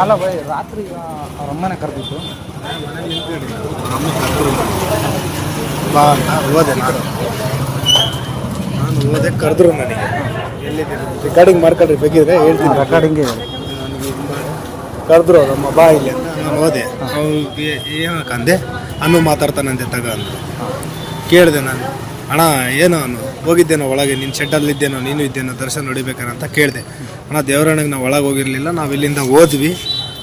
ಅಲ್ಲ ಬೈ ರಾತ್ರಿ ಅವ್ರ ಅಮ್ಮನೇ ಕರೆದಿತ್ತು ಬಾ ಅಂತ ಹೋದೆ ನಾನು ನಾನು ಹೋದೆ ಕರೆದ್ರು ನನಗೆ ಎಲ್ಲಿದ್ದೀನಿ ರೆಕಾರ್ಡಿಂಗ್ ಮಾಡ್ಕೊಳ್ರಿ ಬೇಕಿದ್ರೆ ಹೇಳ್ತೀನಿ. ರೆಕಾರ್ಡಿಂಗ್ ನನಗೆ ಇದು ಮಾಡಿ ಕರೆದ್ರು ಅವ್ರಮ್ಮ ಬಾ ಇಲ್ಲಿ ಅಂತ. ನಾನು ಹೋದೆ. ಅವ್ರಿಗೆ ಏನಕ್ಕಂದೆ ಅನ್ನು ಮಾತಾಡ್ತಾನಂತೆ ತಗ ಅಂತ ಕೇಳಿದೆ ನಾನು. ಅಣ್ಣ ಏನೋ ಹೋಗಿದ್ದೇನೋ ಒಳಗೆ ನಿನ್ನ ಶೆಡ್ಡಲ್ಲಿದ್ದೇನೋ ನೀನು ಇದ್ದೇನೋ ದರ್ಶನ ಹೊಡಿಬೇಕೇನೋ ಅಂತ ಕೇಳಿದೆ. ಅಣ್ಣ ದೇವರಣ್ಣಗೆ ನಾವು ಒಳಗೆ ಹೋಗಿರಲಿಲ್ಲ ನಾವು ಇಲ್ಲಿಂದ ಹೋದ್ವಿ.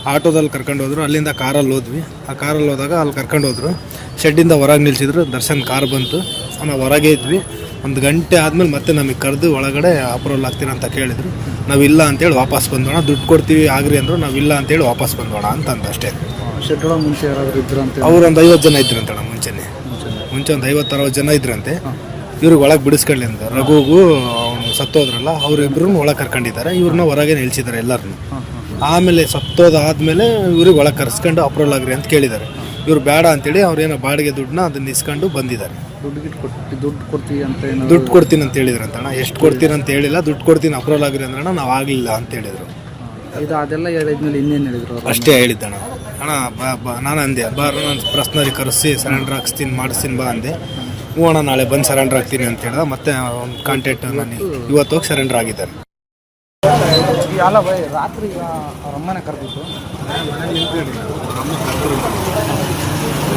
ಆಟೋದಲ್ಲಿ ಕರ್ಕೊಂಡು ಹೋದ್ರು ಅಲ್ಲಿಂದ ಕಾರಲ್ಲಿ ಹೋದ್ವಿ. ಆ ಕಾರಲ್ಲಿ ಹೋದಾಗ ಅಲ್ಲಿ ಕರ್ಕೊಂಡು ಹೋದ್ರು. ಶೆಡ್ಡಿಂದ ಹೊರಗೆ ನಿಲ್ಸಿದ್ರು ದರ್ಶನ್ ಕಾರ್ ಬಂತು. ನಾವು ಹೊರಗೆ ಇದ್ವಿ. ಒಂದು ಗಂಟೆ ಆದಮೇಲೆ ಮತ್ತೆ ನಮಗೆ ಕರೆದು ಒಳಗಡೆ ಅಪ್ರೂವಲ್ ಆಗ್ತೀರಾ ಅಂತ ಕೇಳಿದ್ರು. ನಾವಿಲ್ಲ ಅಂತೇಳಿ ವಾಪಸ್ ಬಂದೋಣ ದುಡ್ಡು ಕೊಡ್ತೀವಿ ಆಗ್ರಿ ಅಂದರು ನಾವಿಲ್ಲ ಅಂತೇಳಿ ವಾಪಸ್ ಬಂದೋಣ ಅಂತ ಅಷ್ಟೇ. ಶೆಡ್ ಮುಂಚೆ ಯಾರಾದರೂ ಇದ್ರು ಅಂತ ಅವ್ರು ಒಂದು ಐವತ್ತು ಜನ ಇದ್ರಂತಣ್ಣ ಮುಂಚೆನೆ. ಮುಂಚೆ ಒಂದು ಐವತ್ತು ಅರವತ್ತು ಜನ ಇದ್ರಂತೆ ಇವ್ರಿಗೆ ಒಳಗೆ ಬಿಡಿಸ್ಕೊಳ್ಳಿ ಅಂತ. ರಘುಗು ಅವನು ಸತ್ತೋದ್ರಲ್ಲ ಅವ್ರಿಬ್ರು ಒಳಗೆ ಕರ್ಕೊಂಡಿದ್ದಾರೆ ಇವ್ರನ್ನ ಹೊರಗೆ ನಿಲ್ಸಿದ್ದಾರೆ ಎಲ್ಲರನ್ನು ಆಮೇಲೆ ಸತ್ತೋದಾದ್ಮೇಲೆ ಇವ್ರಿಗೆ ಒಳಗೆ ಕರ್ಸ್ಕೊಂಡು ಅಪ್ರೂವಲ್ ಆಗ್ರಿ ಅಂತ ಕೇಳಿದ್ದಾರೆ. ಇವ್ರು ಬೇಡ ಅಂತೇಳಿ ಅವ್ರೇನೋ ಬಾಡಿಗೆ ದುಡ್ಡನ್ನ ಅದನ್ನ ಇಸ್ಕೊಂಡು ಬಂದಿದ್ದಾರೆ. ದುಡ್ಡು ಗಿಟ್ಟು ಕೊಟ್ಟು ದುಡ್ಡು ಕೊಡ್ತೀವಿ ಅಂತ ದುಡ್ಡು ಕೊಡ್ತೀನಿ ಅಂತ ಹೇಳಿದ್ರಂತಣ್ಣ ಎಷ್ಟು ಕೊಡ್ತೀನಿ ಅಂತ ಹೇಳಿಲ್ಲ ದುಡ್ಡು ಕೊಡ್ತೀನಿ ಅಪ್ರೂವಲ್ ಆಗ್ರಿ ಅಂದ್ರಣ್ಣ ನಾವು ಆಗಲಿಲ್ಲ ಅಂತ ಹೇಳಿದರು. ಇದು ಅದೆಲ್ಲ ಹೇಳಿದ್ಮೇಲೆ ಇನ್ನೇನು ಹೇಳಿದ್ರು ಅಷ್ಟೇ ಹೇಳಿದ್ದಣ್ಣ. ಅಣ್ಣ ಬಾ ಬಾ ನಾನು ಅಂದೆ ಬಾರ ನಾನು ಪ್ರಶ್ನಲ್ಲಿ ಕರೆಸಿ ಸರೆಂಡರ್ ಹಾಕ್ಸ್ತೀನಿ ಮಾಡಿಸ್ತೀನಿ ಬಾ ಅಂದೆ. ಹ್ಞೂ ಅಣ್ಣ ನಾಳೆ ಬಂದು ಸರೆಂಡರ್ ಆಗ್ತೀನಿ ಅಂತ ಹೇಳ್ದ ಮತ್ತೆ ಒಂದು ಕಾಂಟ್ಯಾಕ್ಟ್ ನಾನು. ಇವತ್ತು ಹೋಗಿ ಸರೆಂಡರ್ ಆಗಿದ್ದಾರೆ ಅಲ್ಲ ಬೈ ರಾತ್ರಿ ಅವ್ರ ಅಮ್ಮನೇ ಕರೆದಿತ್ತು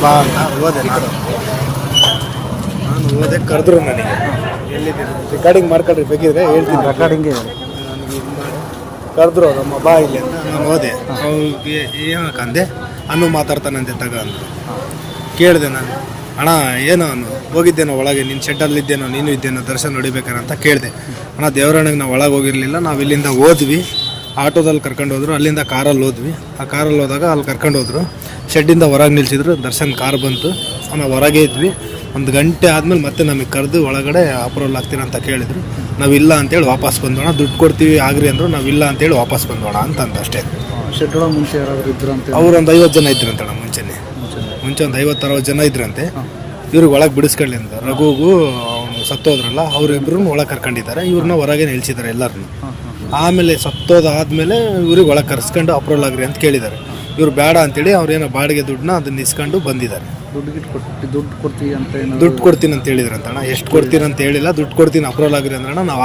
ಬಾ ಅಂತ ಹೋದೆ ನಾನು. ನಾನು ಹೋದೆ ಕರೆದ್ರು ನನಗೆ ಎಲ್ಲಿದ್ದೀನಿ ರೆಕಾರ್ಡಿಂಗ್ ಮಾಡ್ಕೊಳ್ರಿ ಬೇಕಿದ್ರೆ ಹೇಳ್ತೀನಿ. ರೆಕಾರ್ಡಿಂಗ್ ನನಗೆ ಇದು ಮಾಡಿ. ಕರೆದ್ರು ನಮ್ಮ ಬಾ ಇಲ್ಲಿ ಅಂತ ನಾನು ಹೋದೆ ಅವ್ರಿಗೆ ಕಂದೆ ಅನ್ನು ಮಾತಾಡ್ತಾನಂತೆ ತಗ ಅಂತ. ಕೇಳಿದೆ ನಾನು. ಅಣ್ಣ ಏನೋ ಅನ್ನು ಹೋಗಿದ್ದೇನೋ ಒಳಗೆ ನಿನ್ನ ಶೆಡ್ಡಲ್ಲಿದ್ದೇನೋ ನೀನು ಇದ್ದೇನೋ ದರ್ಶನ ನೋಡಿಬೇಕಾರ ಅಂತ ಕೇಳಿದೆ. ಅಣ್ಣ ದೇವರಣ್ಣಗೆ ನಾವು ಒಳಗೆ ಹೋಗಿರಲಿಲ್ಲ ನಾವು ಇಲ್ಲಿಂದ ಹೋದ್ವಿ ಆಟೋದಲ್ಲಿ ಕರ್ಕೊಂಡು ಹೋದ್ರು ಅಲ್ಲಿಂದ ಕಾರಲ್ಲಿ ಹೋದ್ವಿ. ಆ ಕಾರಲ್ಲಿ ಹೋದಾಗ ಅಲ್ಲಿ ಕರ್ಕೊಂಡು ಹೋದ್ರು. ಶೆಡ್ಡಿಂದ ಹೊರಗೆ ನಿಲ್ಸಿದ್ರು ದರ್ಶನ್ ಕಾರ್ ಬಂತು. ನಾವು ಹೊರಗೆ ಇದ್ವಿ. ಒಂದು ಗಂಟೆ ಆದಮೇಲೆ ಮತ್ತೆ ನಮಗೆ ಕರೆದು ಒಳಗಡೆ ಅಪ್ರೂವಲ್ ಆಗ್ತೀರಾ ಅಂತ ನಾವು ನಾವಿಲ್ಲ ಅಂತೇಳಿ ವಾಪಸ್ ಬಂದೋಣ ದುಡ್ಡು ಕೊಡ್ತೀವಿ ಆಗ್ರಿ ಅಂದರು ನಾವಿಲ್ಲ ಅಂತೇಳಿ ವಾಪಸ್ ಬಂದೋಣ ಅಂತಂದು ಅಷ್ಟೇ. ಶೆಡ್ ಮುಂಚೆ ಯಾರಾದರೂ ಇದ್ರು ಅಂತ ಅವ್ರು ಒಂದು ಐವತ್ತು ಜನ ಇದ್ರಂತಣ್ಣ ಮುಂಚೆನೆ. ಮುಂಚೆ ಒಂದು ಐವತ್ತು ಅರವತ್ತು ಜನ ಇದ್ರಂತೆ. ಇವ್ರಿಗೆ ಒಳಗೆ ಬಿಡಿಸ್ಕೊಳ್ಳಿ ಅಂತ ರಘುಗೂ ಅವನು ಸತ್ತೋದ್ರಲ್ಲ ಅವರಿಬ್ರು ಒಳಗೆ ಕರ್ಕೊಂಡಿದ್ದಾರೆ. ಇವ್ರನ್ನ ಹೊರಗೆ ನಿಲ್ಸಿದ್ದಾರೆ ಎಲ್ಲರನ್ನು ಆಮೇಲೆ ಸತ್ತೋದ ಆದಮೇಲೆ ಇವ್ರಿಗೆ ಒಳಗೆ ಕರ್ಸ್ಕೊಂಡು ಅಪ್ರೂವಲ್ ಆಗ್ರಿ ಅಂತ ಕೇಳಿದ್ದಾರೆ. ಇವ್ರು ಬೇಡ ಅಂತೇಳಿ ಅವ್ರೇನೋ ಬಾಡಿಗೆ ದುಡ್ಡನ್ನ ಅದನ್ನ ಇಸ್ಕೊಂಡು ಬಂದಿದ್ದಾರೆ. ದುಡ್ಡು ಕೊಟ್ಟು ದುಡ್ಡು ಅಂತ ದುಡ್ಡು ಕೊಡ್ತೀನಿ ಅಂತ ಹೇಳಿದ್ರಂತಣ್ಣ. ಎಷ್ಟು ಕೊಡ್ತೀನಿ ಅಂತ ಹೇಳಿಲ್ಲ. ದುಡ್ಡು ಕೊಡ್ತೀನಿ ಅಪ್ರೂವಲ್ ಆಗಿರಿ ಅಂದ್ರಣ್ಣ. ನಾವು